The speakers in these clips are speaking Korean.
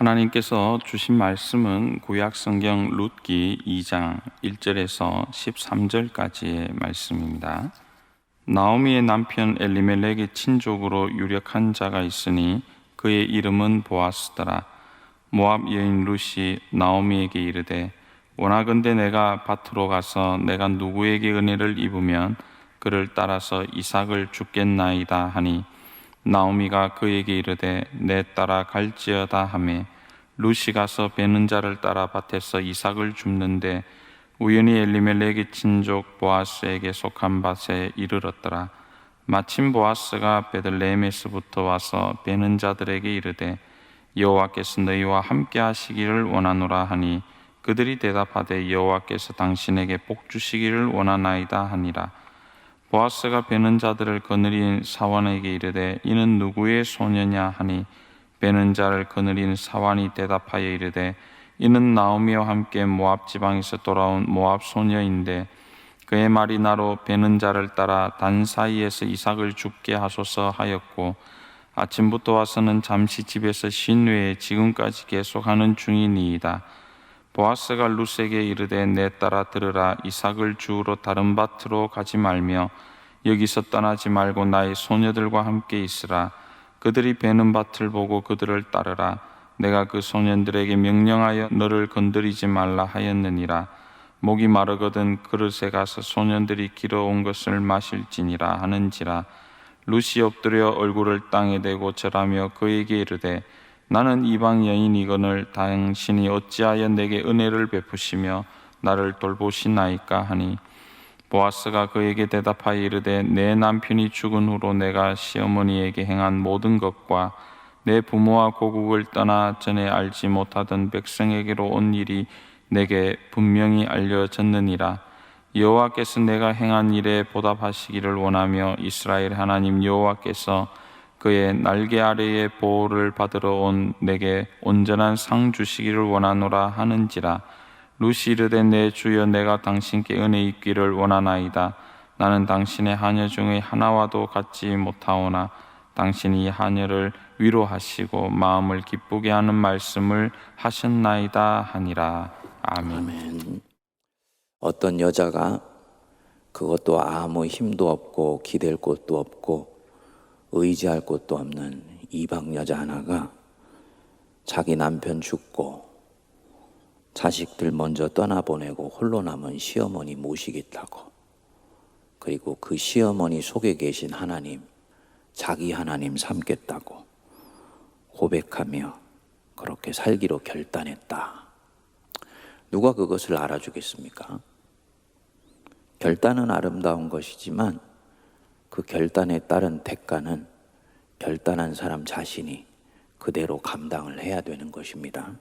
하나님께서 주신 말씀은 구약 성경 룻기 2장 1절에서 13절까지의 말씀입니다. 나오미의 남편 엘리멜렉의 친족으로 유력한 자가 있으니 그의 이름은 보아스더라. 모압 여인 룻이 나오미에게 이르되 원하건대 내가 밭으로 가서 내가 누구에게 은혜를 입으면 그를 따라서 이삭을 죽겠나이다 하니 나오미가 그에게 이르되 내 따라 갈지어다 하매 룻이 가서 베는 자를 따라 밭에서 이삭을 줍는데 우연히 엘리멜렉의 친족 보아스에게 속한 밭에 이르렀더라. 마침 보아스가 베들레헴에서부터 와서 베는 자들에게 이르되 여호와께서 너희와 함께 하시기를 원하노라 하니 그들이 대답하되 여호와께서 당신에게 복 주시기를 원하나이다 하니라 보아스가 베는 자들을 거느린 사원에게 이르되 이는 누구의 소녀냐 하니 베는 자를 거느린 사원이 대답하여 이르되 이는 나오미와 함께 모압 지방에서 돌아온 모압 소녀인데 그의 말이 나로 베는 자를 따라 단 사이에서 이삭을 죽게 하소서 하였고 아침부터 와서는 잠시 집에서 쉰 후에 지금까지 계속하는 중이니이다. 보아스가 룻에게 이르되 내 따라 들으라. 이삭을 주우러 다른 밭으로 가지 말며 여기서 떠나지 말고 나의 소녀들과 함께 있으라. 그들이 베는 밭을 보고 그들을 따르라. 내가 그 소년들에게 명령하여 너를 건드리지 말라 하였느니라. 목이 마르거든 그릇에 가서 소년들이 길어온 것을 마실지니라 하는지라. 룻이 엎드려 얼굴을 땅에 대고 절하며 그에게 이르되 나는 이방 여인이거늘 당신이 어찌하여 내게 은혜를 베푸시며 나를 돌보시나이까 하니 보아스가 그에게 대답하여 이르되 내 남편이 죽은 후로 내가 시어머니에게 행한 모든 것과 내 부모와 고국을 떠나 전에 알지 못하던 백성에게로 온 일이 내게 분명히 알려졌느니라. 여호와께서 내가 행한 일에 보답하시기를 원하며 이스라엘 하나님 여호와께서 그의 날개 아래의 보호를 받으러 온 내게 온전한 상 주시기를 원하노라 하는지라 루시 이르되 내 주여 내가 당신께 은혜 있기를 원하나이다 나는 당신의 하녀 중에 하나와도 같지 못하오나 당신이 이 하녀를 위로하시고 마음을 기쁘게 하는 말씀을 하셨나이다 하니라 아멘. 아멘. 어떤 여자가 그것도 아무 힘도 없고 기댈 곳도 없고 의지할 곳도 없는 이방 여자 하나가 자기 남편 죽고 자식들 먼저 떠나보내고 홀로 남은 시어머니 모시겠다고 그리고 그 시어머니 속에 계신 하나님 자기 하나님 삼겠다고 고백하며 그렇게 살기로 결단했다. 누가 그것을 알아주겠습니까? 결단은 아름다운 것이지만 그 결단에 따른 대가는 결단한 사람 자신이 그대로 감당을 해야 되는 것입니다.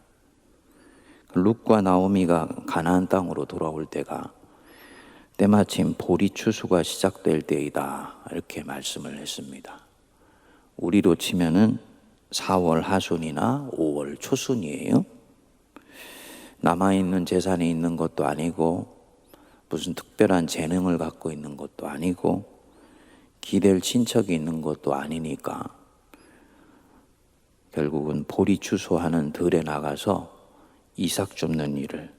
룻과 나오미가 가나안 땅으로 돌아올 때가 때마침 보리 추수가 시작될 때이다 이렇게 말씀을 했습니다. 우리로 치면은 4월 하순이나 5월 초순이에요. 남아있는 재산이 있는 것도 아니고 무슨 특별한 재능을 갖고 있는 것도 아니고 기댈 친척이 있는 것도 아니니까 결국은 보리 추수하는 들에 나가서 이삭 줍는 일을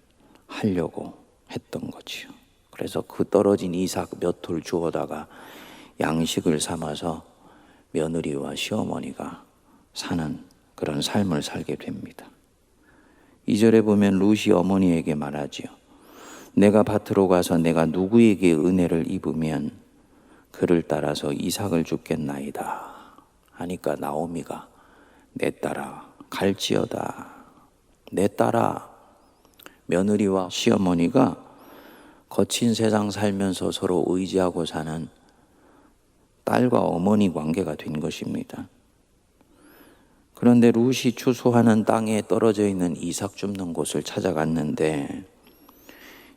하려고 했던 거지요. 그래서 그 떨어진 이삭 몇 톨 주워다가 양식을 삼아서 며느리와 시어머니가 사는 그런 삶을 살게 됩니다. 이절에 보면 루시 어머니에게 말하지요. 내가 밭으로 가서 내가 누구에게 은혜를 입으면 그를 따라서 이삭을 죽겠나이다. 하니까 나오미가 내 따라 갈지어다. 내 따라 며느리와 시어머니가 거친 세상 살면서 서로 의지하고 사는 딸과 어머니 관계가 된 것입니다. 그런데 룻이 추수하는 땅에 떨어져 있는 이삭 줍는 곳을 찾아갔는데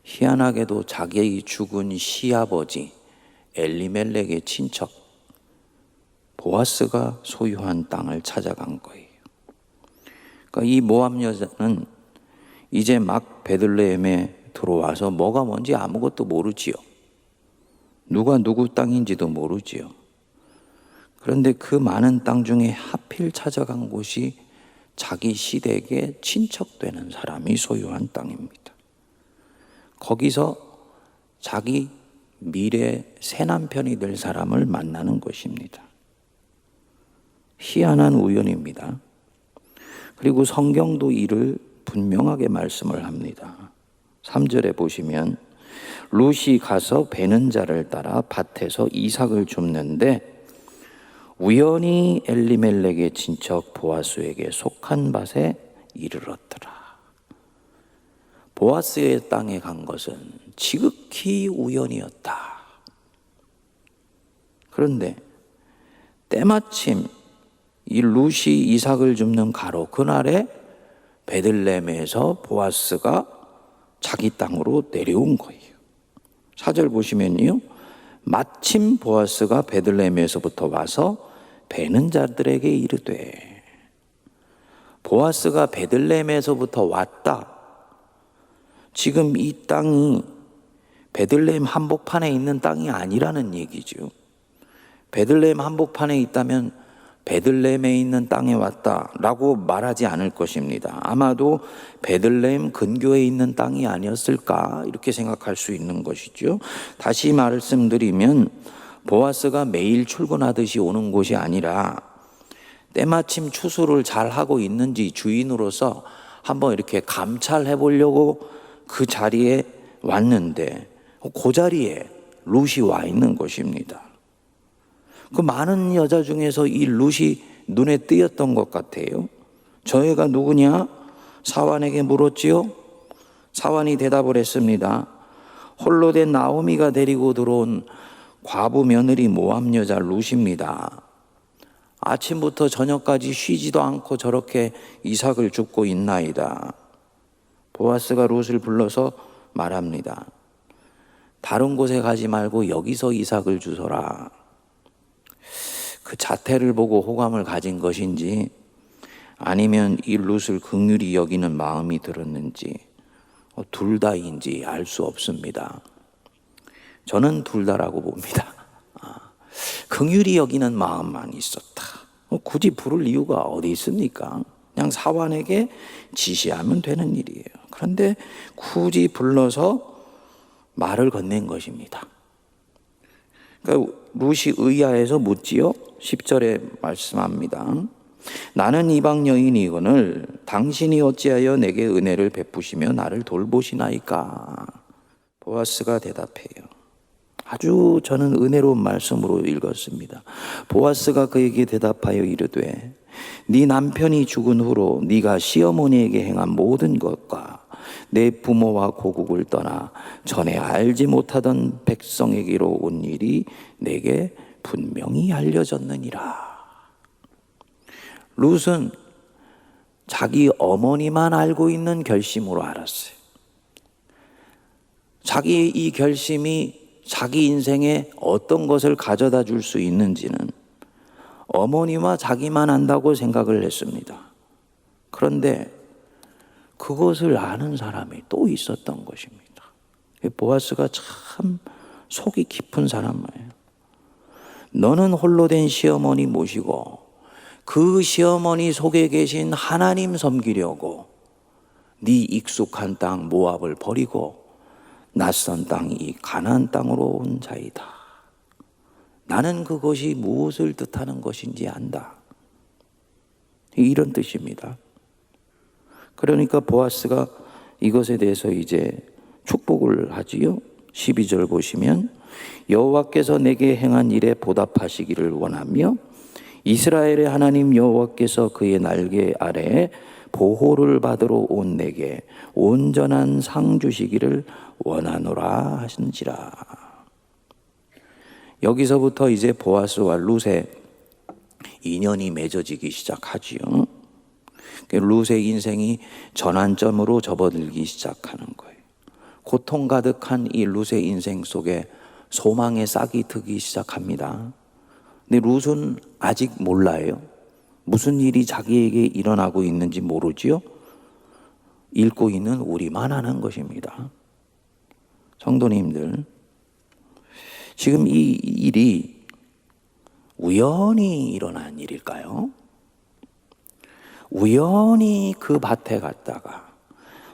희한하게도 자기 죽은 시아버지 엘리멜렉의 친척 보아스가 소유한 땅을 찾아간 거예요. 그러니까 이 모함 여자는 이제 막 베들레헴에 들어와서 뭐가 뭔지 아무것도 모르지요. 누가 누구 땅인지도 모르지요. 그런데 그 많은 땅 중에 하필 찾아간 곳이 자기 시댁의 친척되는 사람이 소유한 땅입니다. 거기서 자기 미래 새 남편이 될 사람을 만나는 것입니다. 희한한 우연입니다. 그리고 성경도 이를 분명하게 말씀을 합니다. 3절에 보시면 룻이 가서 베는 자를 따라 밭에서 이삭을 줍는데 우연히 엘리멜렉의 친척 보아스에게 속한 밭에 이르렀더라. 보아스의 땅에 간 것은 지극히 우연이었다. 그런데 때마침 이 룻이 이삭을 줍는 가로 그날에 베들레헴에서 보아스가 자기 땅으로 내려온 거예요. 사절 보시면요. 마침 보아스가 베들레헴에서부터 와서 베는 자들에게 이르되 보아스가 베들레헴에서부터 왔다. 지금 이 땅이 베들레헴 한복판에 있는 땅이 아니라는 얘기죠. 베들레헴 한복판에 있다면 베들레헴에 있는 땅에 왔다라고 말하지 않을 것입니다. 아마도 베들레헴 근교에 있는 땅이 아니었을까 이렇게 생각할 수 있는 것이죠. 다시 말씀드리면 보아스가 매일 출근하듯이 오는 곳이 아니라 때마침 추수를 잘 하고 있는지 주인으로서 한번 이렇게 감찰해 보려고 그 자리에 왔는데 그 자리에 룻이 와 있는 것입니다. 그 많은 여자 중에서 이 룻이 눈에 띄었던 것 같아요. 저 애가 누구냐? 사환에게 물었지요. 사환이 대답을 했습니다. 홀로 된 나오미가 데리고 들어온 과부 며느리 모함 여자 룻입니다. 아침부터 저녁까지 쉬지도 않고 저렇게 이삭을 줍고 있나이다. 보아스가 룻을 불러서 말합니다. 다른 곳에 가지 말고 여기서 이삭을 주소라. 그 자태를 보고 호감을 가진 것인지 아니면 이 룻을 극률이 여기는 마음이 들었는지 어, 둘 다인지 알 수 없습니다. 저는 둘 다라고 봅니다. 아, 극률이 여기는 마음만 있었다. 어, 굳이 부를 이유가 어디 있습니까? 그냥 사환에게 지시하면 되는 일이에요. 그런데 굳이 불러서 말을 건넨 것입니다. 그러니까 룻이 의아해서 묻지요. 10절에 말씀합니다. 나는 이방 여인이거늘 당신이 어찌하여 내게 은혜를 베푸시며 나를 돌보시나이까? 보아스가 대답해요. 아주 저는 은혜로운 말씀으로 읽었습니다. 보아스가 그에게 대답하여 이르되 네 남편이 죽은 후로 네가 시어머니에게 행한 모든 것과 내 부모와 고국을 떠나 전에 알지 못하던 백성에게로 온 일이 내게 분명히 알려졌느니라. 룻은 자기 어머니만 알고 있는 결심으로 알았어요. 자기의 이 결심이 자기 인생에 어떤 것을 가져다 줄 수 있는지는 어머니와 자기만 안다고 생각을 했습니다. 그런데 그것을 아는 사람이 또 있었던 것입니다. 보아스가 참 속이 깊은 사람이에요. 너는 홀로 된 시어머니 모시고 그 시어머니 속에 계신 하나님 섬기려고 네 익숙한 땅 모압을 버리고 낯선 땅이 가나안 땅으로 온 자이다. 나는 그것이 무엇을 뜻하는 것인지 안다. 이런 뜻입니다. 그러니까 보아스가 이것에 대해서 이제 축복을 하지요. 12절 보시면 여호와께서 내게 행한 일에 보답하시기를 원하며 이스라엘의 하나님 여호와께서 그의 날개 아래에 보호를 받으러 온 내게 온전한 상 주시기를 원하노라 하신지라. 여기서부터 이제 보아스와 룻의 인연이 맺어지기 시작하지요. 룻의 인생이 전환점으로 접어들기 시작하는 거예요. 고통 가득한 이 룻의 인생 속에 소망의 싹이 트기 시작합니다. 근데 룻은 아직 몰라요. 무슨 일이 자기에게 일어나고 있는지 모르지요. 읽고 있는 우리만 아는 것입니다. 성도님들, 지금 이 일이 우연히 일어난 일일까요? 우연히 그 밭에 갔다가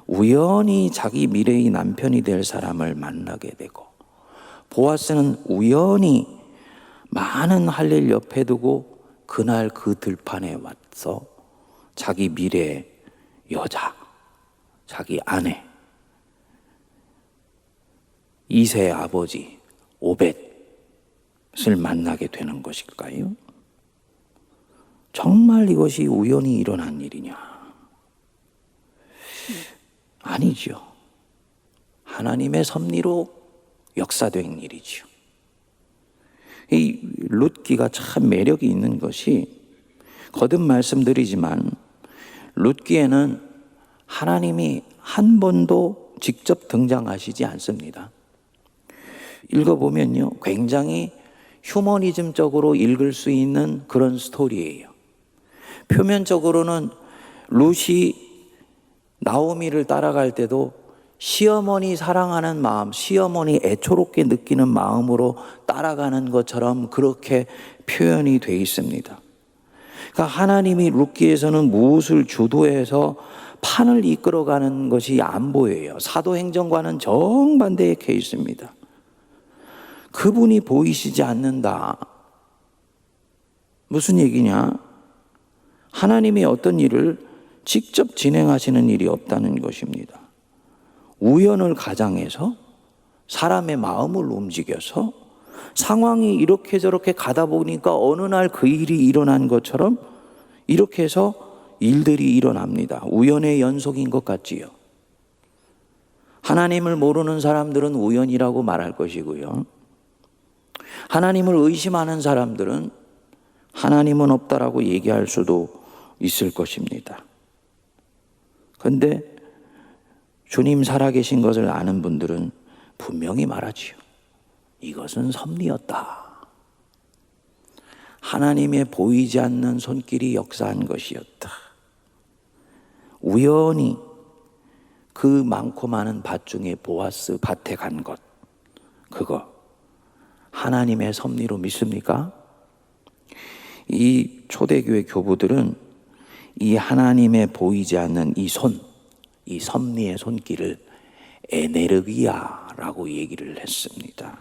우연히 자기 미래의 남편이 될 사람을 만나게 되고 보아스는 우연히 많은 할 일 옆에 두고 그날 그 들판에 와서 자기 미래의 여자, 자기 아내, 이세의 아버지 오벳을 만나게 되는 것일까요? 정말 이것이 우연히 일어난 일이냐? 아니죠. 하나님의 섭리로 역사된 일이죠. 이 룻기가 참 매력이 있는 것이 거듭 말씀드리지만 룻기에는 하나님이 한 번도 직접 등장하시지 않습니다. 읽어보면요. 굉장히 휴머니즘적으로 읽을 수 있는 그런 스토리예요. 표면적으로는 룻이 나오미를 따라갈 때도 시어머니 사랑하는 마음, 시어머니 애초롭게 느끼는 마음으로 따라가는 것처럼 그렇게 표현이 돼 있습니다. 그러니까 하나님이 룻기에서는 무엇을 주도해서 판을 이끌어가는 것이 안 보여요. 사도행전과는 정반대의 케이스입니다. 그분이 보이시지 않는다. 무슨 얘기냐? 하나님이 어떤 일을 직접 진행하시는 일이 없다는 것입니다. 우연을 가장해서 사람의 마음을 움직여서 상황이 이렇게 저렇게 가다 보니까 어느 날 그 일이 일어난 것처럼 이렇게 해서 일들이 일어납니다. 우연의 연속인 것 같지요. 하나님을 모르는 사람들은 우연이라고 말할 것이고요. 하나님을 의심하는 사람들은 하나님은 없다라고 얘기할 수도 있을 것입니다. 그런데 주님 살아계신 것을 아는 분들은 분명히 말하지요. 이것은 섭리였다. 하나님의 보이지 않는 손길이 역사한 것이었다. 우연히 그 많고 많은 밭 중에 보아스 밭에 간 것, 그거 하나님의 섭리로 믿습니까? 이 초대교회 교부들은 이 하나님의 보이지 않는 이 손, 이 섭리의 손길을 에네르기아라고 얘기를 했습니다.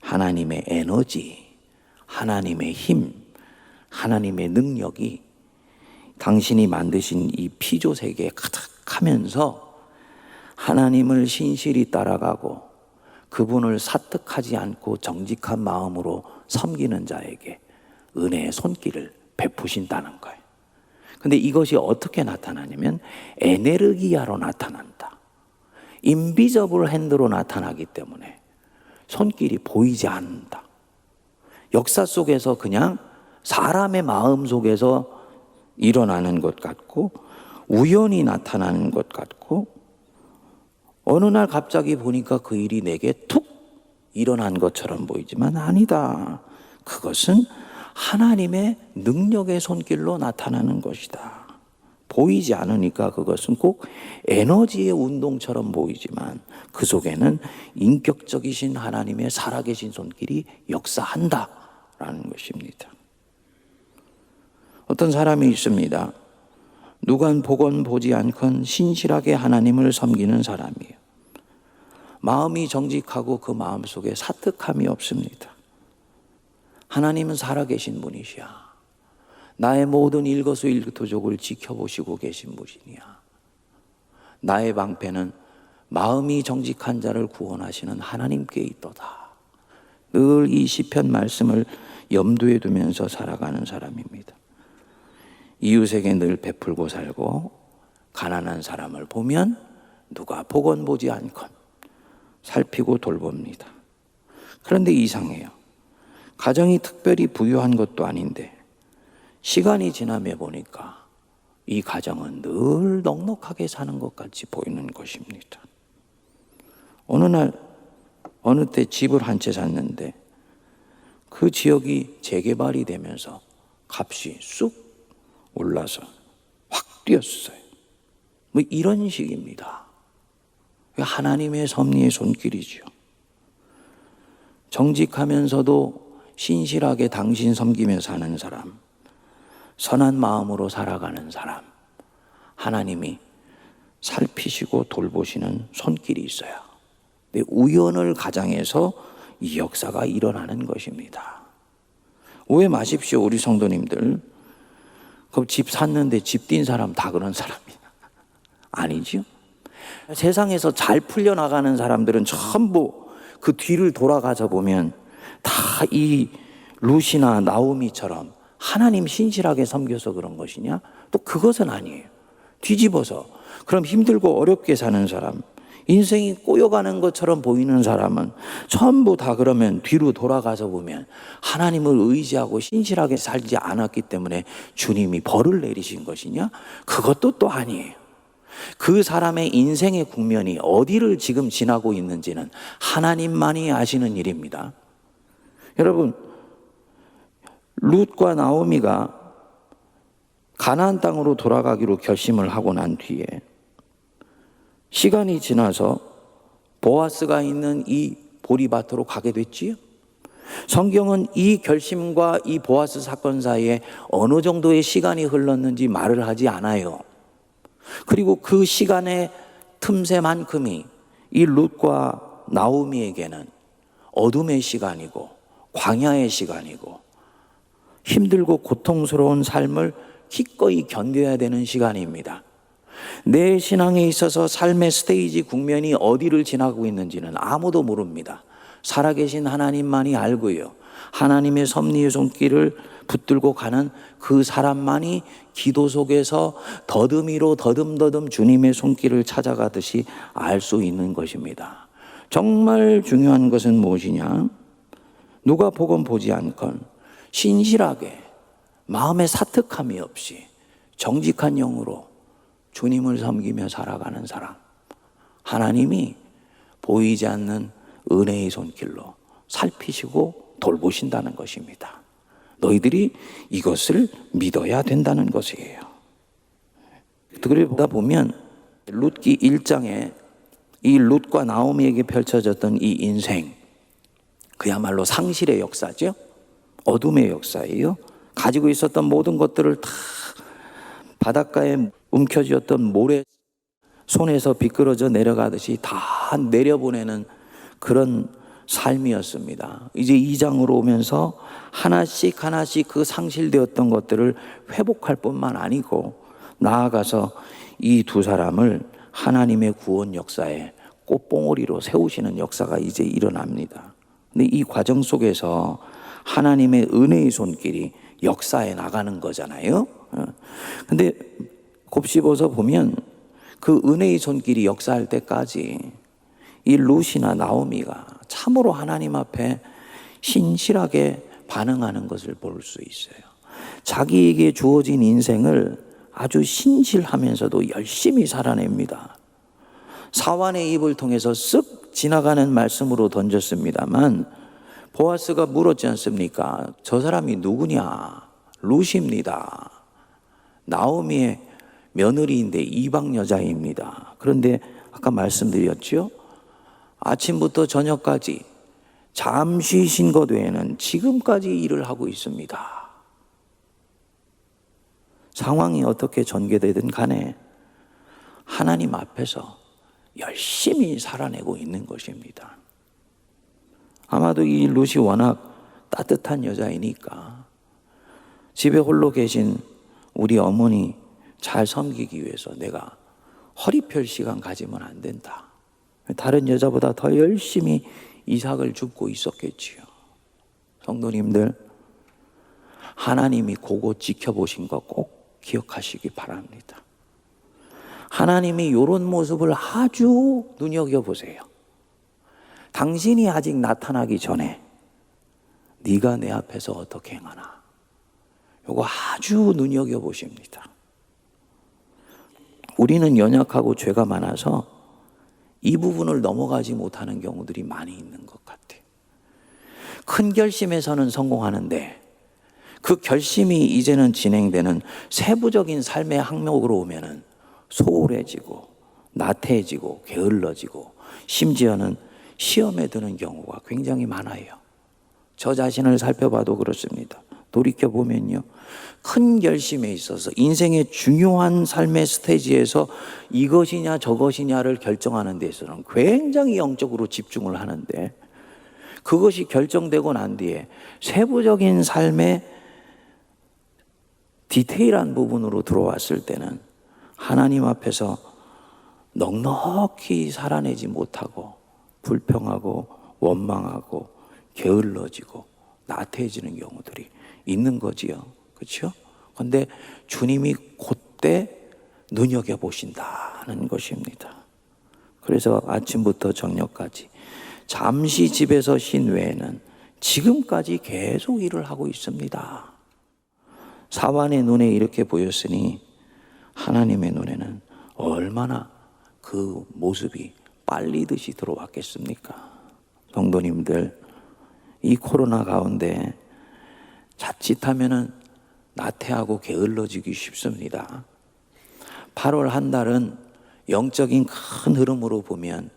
하나님의 에너지, 하나님의 힘, 하나님의 능력이 당신이 만드신 이 피조 세계에 가득하면서 하나님을 신실히 따라가고 그분을 사특하지 않고 정직한 마음으로 섬기는 자에게 은혜의 손길을 베푸신다는 거예요. 근데 이것이 어떻게 나타나냐면 에네르기아로 나타난다. 인비저블 핸드로 나타나기 때문에 손길이 보이지 않는다. 역사 속에서 그냥 사람의 마음 속에서 일어나는 것 같고 우연히 나타나는 것 같고 어느 날 갑자기 보니까 그 일이 내게 툭 일어난 것처럼 보이지만 아니다. 그것은 하나님의 능력의 손길로 나타나는 것이다. 보이지 않으니까 그것은 꼭 에너지의 운동처럼 보이지만 그 속에는 인격적이신 하나님의 살아계신 손길이 역사한다라는 것입니다. 어떤 사람이 있습니다. 누간 복원 보지 않건 신실하게 하나님을 섬기는 사람이에요. 마음이 정직하고 그 마음 속에 사특함이 없습니다. 하나님은 살아계신 분이시야. 나의 모든 일거수일투족을 지켜보시고 계신 분이야. 나의 방패는 마음이 정직한 자를 구원하시는 하나님께 있도다. 늘 이 시편 말씀을 염두에 두면서 살아가는 사람입니다. 이웃에게 늘 베풀고 살고 가난한 사람을 보면 누가 복원 보지 않건 살피고 돌봅니다. 그런데 이상해요. 가정이 특별히 부유한 것도 아닌데 시간이 지나며 보니까 이 가정은 늘 넉넉하게 사는 것 같이 보이는 것입니다. 어느 날 어느 때 집을 한 채 샀는데 그 지역이 재개발이 되면서 값이 쑥 올라서 확 뛰었어요. 뭐 이런 식입니다. 하나님의 섭리의 손길이죠. 정직하면서도 신실하게 당신 섬기며 사는 사람, 선한 마음으로 살아가는 사람, 하나님이 살피시고 돌보시는 손길이 있어요. 근데 우연을 가장해서 이 역사가 일어나는 것입니다. 오해 마십시오, 우리 성도님들. 그럼 집 샀는데 집 뛴 사람 다 그런 사람이야. 아니지요? 세상에서 잘 풀려나가는 사람들은 전부 그 뒤를 돌아가서 보면 다 이 루시나 나오미처럼 하나님 신실하게 섬겨서 그런 것이냐? 또 그것은 아니에요. 뒤집어서 그럼 힘들고 어렵게 사는 사람, 인생이 꼬여가는 것처럼 보이는 사람은 전부 다 그러면 뒤로 돌아가서 보면 하나님을 의지하고 신실하게 살지 않았기 때문에 주님이 벌을 내리신 것이냐? 그것도 또 아니에요. 그 사람의 인생의 국면이 어디를 지금 지나고 있는지는 하나님만이 아시는 일입니다. 여러분, 룻과 나오미가 가나안 땅으로 돌아가기로 결심을 하고 난 뒤에 시간이 지나서 보아스가 있는 이 보리밭으로 가게 됐지요. 성경은 이 결심과 이 보아스 사건 사이에 어느 정도의 시간이 흘렀는지 말을 하지 않아요. 그리고 그 시간의 틈새만큼이 이 룻과 나오미에게는 어둠의 시간이고 광야의 시간이고 힘들고 고통스러운 삶을 기꺼이 견뎌야 되는 시간입니다. 내 신앙에 있어서 삶의 스테이지 국면이 어디를 지나고 있는지는 아무도 모릅니다. 살아계신 하나님만이 알고요. 하나님의 섭리의 손길을 붙들고 가는 그 사람만이 기도 속에서 더듬이로 더듬더듬 주님의 손길을 찾아가듯이 알 수 있는 것입니다. 정말 중요한 것은 무엇이냐? 누가 보건 보지 않건 신실하게 마음에 사특함이 없이 정직한 영으로 주님을 섬기며 살아가는 사람. 하나님이 보이지 않는 은혜의 손길로 살피시고 돌보신다는 것입니다. 너희들이 이것을 믿어야 된다는 것이에요. 그러다 보면 룻기 1장에 이 룻과 나오미에게 펼쳐졌던 이 인생 그야말로 상실의 역사죠. 어둠의 역사예요. 가지고 있었던 모든 것들을 다 바닷가에 움켜쥐었던 모래 손에서 비끄러져 내려가듯이 다 내려보내는 그런 삶이었습니다. 이제 이 장으로 오면서 하나씩 하나씩 그 상실되었던 것들을 회복할 뿐만 아니고 나아가서 이 두 사람을 하나님의 구원 역사에 꽃봉오리로 세우시는 역사가 이제 일어납니다. 근데 이 과정 속에서 하나님의 은혜의 손길이 역사에 나가는 거잖아요. 어. 근데 곱씹어서 보면 그 은혜의 손길이 역사할 때까지 이 루시나 나오미가 참으로 하나님 앞에 신실하게 반응하는 것을 볼 수 있어요. 자기에게 주어진 인생을 아주 신실하면서도 열심히 살아냅니다. 사환의 입을 통해서 쓱 지나가는 말씀으로 던졌습니다만 보아스가 물었지 않습니까? 저 사람이 누구냐? 루시입니다. 나오미의 며느리인데 이방 여자입니다. 그런데 아까 말씀드렸죠? 아침부터 저녁까지 잠시 쉰 것 외에는 지금까지 일을 하고 있습니다. 상황이 어떻게 전개되든 간에 하나님 앞에서 열심히 살아내고 있는 것입니다. 아마도 이 룻이 워낙 따뜻한 여자이니까 집에 홀로 계신 우리 어머니 잘 섬기기 위해서 내가 허리 펼 시간 가지면 안 된다. 다른 여자보다 더 열심히 이삭을 줍고 있었겠지요. 성도님들, 하나님이 그거 지켜보신 거 꼭 기억하시기 바랍니다. 하나님이 이런 모습을 아주 눈여겨보세요. 당신이 아직 나타나기 전에 네가 내 앞에서 어떻게 행하나. 요거 아주 눈여겨보십니다. 우리는 연약하고 죄가 많아서 이 부분을 넘어가지 못하는 경우들이 많이 있는 것 같아요. 큰 결심에서는 성공하는데 그 결심이 이제는 진행되는 세부적인 삶의 항목으로 오면은 소홀해지고 나태해지고 게을러지고 심지어는 시험에 드는 경우가 굉장히 많아요. 저 자신을 살펴봐도 그렇습니다. 돌이켜 보면요. 큰 결심에 있어서 인생의 중요한 삶의 스테이지에서 이것이냐 저것이냐를 결정하는 데 있어서는 굉장히 영적으로 집중을 하는데 그것이 결정되고 난 뒤에 세부적인 삶의 디테일한 부분으로 들어왔을 때는 하나님 앞에서 넉넉히 살아내지 못하고 불평하고 원망하고 게을러지고 나태해지는 경우들이 있는 거지요. 그렇죠? 근데 주님이 그때 눈여겨 보신다는 것입니다. 그래서 아침부터 저녁까지 잠시 집에서 쉰 외에는 지금까지 계속 일을 하고 있습니다. 사반의 눈에 이렇게 보였으니 하나님의 눈에는 얼마나 그 모습이 빨리듯이 들어왔겠습니까? 성도님들, 이 코로나 가운데 자칫하면은 나태하고 게을러지기 쉽습니다. 8월 한 달은 영적인 큰 흐름으로 보면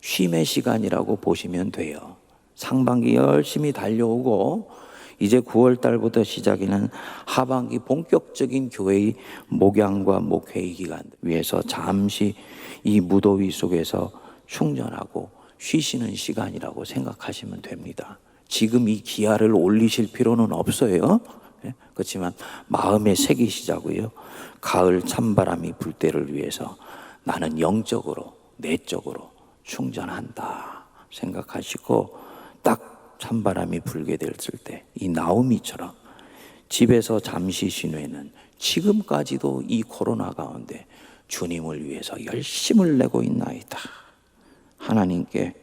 쉼의 시간이라고 보시면 돼요. 상반기 열심히 달려오고 이제 9월 달부터 시작이는 하반기 본격적인 교회의 목양과 목회의 기간 위해서 잠시 이 무더위 속에서 충전하고 쉬시는 시간이라고 생각하시면 됩니다. 지금 이 기아를 올리실 필요는 없어요. 예? 그렇지만 마음에 새기시자고요. 가을 찬바람이 불 때를 위해서 나는 영적으로 내적으로 충전한다 생각하시고 딱 찬바람이 불게 됐을 때 이 나오미처럼 집에서 잠시 쉰 후에는 지금까지도 이 코로나 가운데 주님을 위해서 열심을 내고 있나이다. 하나님께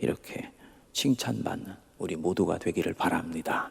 이렇게 칭찬받는 우리 모두가 되기를 바랍니다.